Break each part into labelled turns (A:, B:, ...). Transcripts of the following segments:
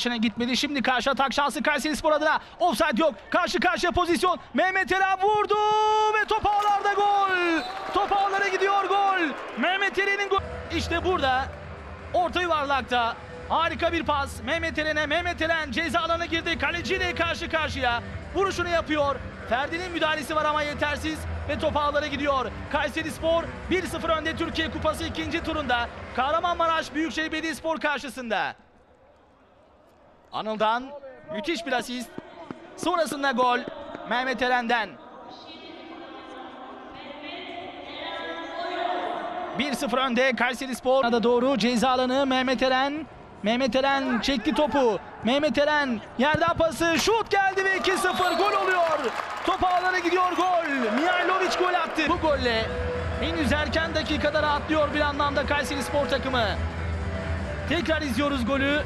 A: Başına gitmedi. Şimdi karşı atak şansı Kayseri Spor adına. Offside yok. Karşı karşıya pozisyon. Mehmet Eren vurdu ve top ağlarda gol. Top ağlara gidiyor gol. Mehmet Eren'in gol. İşte burada orta yuvarlakta harika bir pas. Mehmet Eren'e Mehmet Eren ceza alanına girdi. Kaleciyle karşı karşıya. Vuruşunu yapıyor. Ferdi'nin müdahalesi var ama yetersiz ve top ağlara gidiyor. Kayseri Spor 1-0 önde Türkiye Kupası ikinci turunda. Kahramanmaraş Büyükşehir Belediyespor karşısında. Anıl'dan müthiş bir asist. Sonrasında gol Mehmet Eren'den. 1-0 önde Kayseri Spor. Da doğru ceza alanı Mehmet Eren. Mehmet Eren çekti topu. Mehmet Eren yerden pası şut geldi ve 2-0 gol oluyor. Top ağlara gidiyor gol. Mihailovic gol attı. Bu golle henüz erken dakikada rahatlıyor bir anlamda Kayseri Spor takımı. Tekrar izliyoruz golü.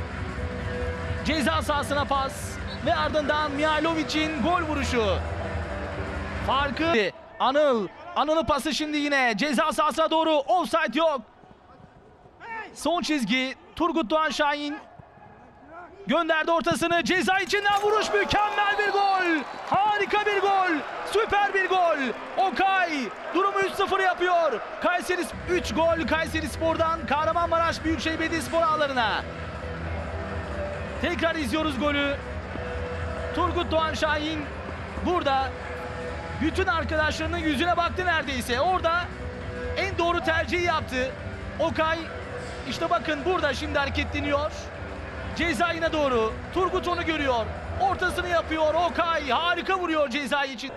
A: Ceza sahasına pas ve ardından Mihailovic'in gol vuruşu. Farkı Anıl. Anıl'ın pası şimdi yine ceza sahasına doğru offside yok. Son çizgi Turgut Doğan Şahin gönderdi ortasını ceza içinden vuruş mükemmel bir gol. Harika bir gol. Süper bir gol. Okay durumu 3-0 yapıyor. Kayseri 3 gol Kayseri Spor'dan Kahramanmaraş Büyükşehir Belediyespor ağlarına. Tekrar izliyoruz golü. Turgut Doğan Şahin burada bütün arkadaşlarının yüzüne baktı neredeyse. Orada en doğru tercihi yaptı. Okay işte bakın burada şimdi hareketleniyor. Cezayına doğru. Turgut onu görüyor. Ortasını yapıyor. Okay harika vuruyor cezayı için.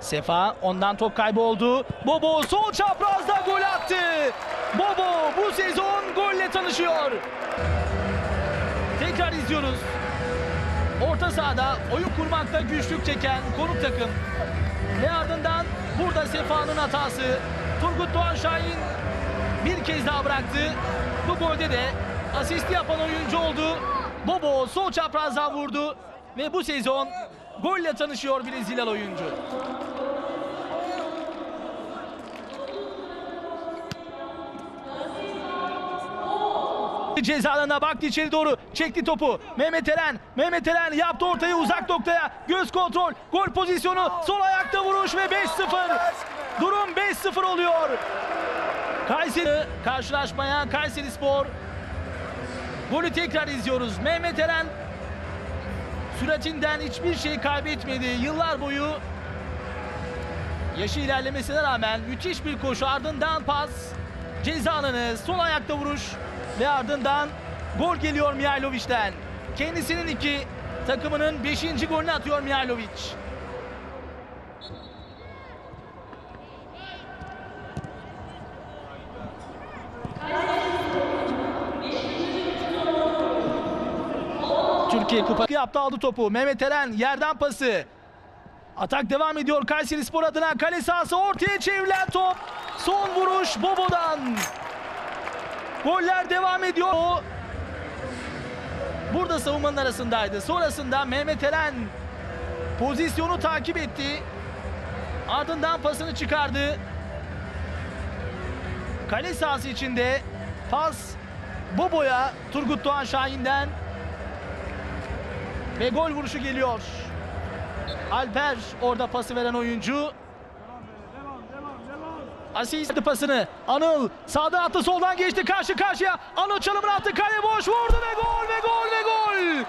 A: Sefa ondan top kaybı oldu. Bobo sol çaprazda gol attı. Bobo bu sezon golle tanışıyor. Tekrar izliyoruz. Orta sahada oyun kurmakta güçlük çeken konuk takım. Ve ardından burada Sefa'nın hatası. Turgut Doğan Şahin bir kez daha bıraktı. Bu golde de asisti yapan oyuncu oldu. Bobo sol çaprazdan vurdu. Ve bu sezon golle tanışıyor Brezilyalı oyuncu. Ceza alanına baktı içeri doğru. Çekti topu. Mehmet Eren. Mehmet Eren yaptı ortayı uzak noktaya. Göz kontrol. Gol pozisyonu. Sol ayakta vuruş ve 5-0. Durum 5-0 oluyor. Kayseri karşılaşmaya Kayseri Spor. Golü tekrar izliyoruz. Mehmet Eren süratinden hiçbir şey kaybetmedi. Yıllar boyu yaşı ilerlemesine rağmen müthiş bir koşu ardından pas. Ceza alanı sol ayakta vuruş ve ardından gol geliyor Mihailovic'den. Kendisinin iki takımının beşinci golünü atıyor Mihailovic. Türkiye Kupası yaptı aldı topu. Mehmet Eren yerden pası. Atak devam ediyor Kayseri Spor adına. Kale sahası ortaya çevrilen top. Son vuruş Bobo'dan. Goller devam ediyor. Burada savunmanın arasındaydı. Sonrasında Mehmet Eren pozisyonu takip etti. Ardından pasını çıkardı. Kale sahası içinde pas Bobo'ya Turgut Doğan Şahin'den ve gol vuruşu geliyor. Alper orada pası veren oyuncu. Asist pasını. Anıl sağdan attı soldan geçti karşı karşıya. Anıl çalımını attı kale boş vurdu ve gol ve gol ve gol.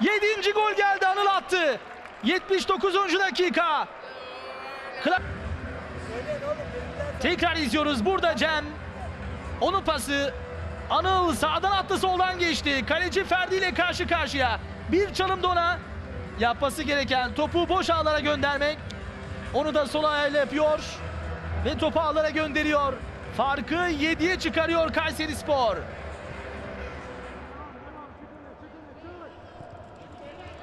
A: Yedinci gol geldi Anıl attı. 79. dakika. Kla- Tekrar izliyoruz burada Cem. Onun pası. Anıl sağdan attı soldan geçti. Kaleci Ferdi ile karşı karşıya. Bir çalım da ona yapması gereken topu boş ağlara göndermek. Onu da sol ayağıyla yapıyor ve topu ağlara gönderiyor. Farkı 7'ye çıkarıyor Kayseri Spor.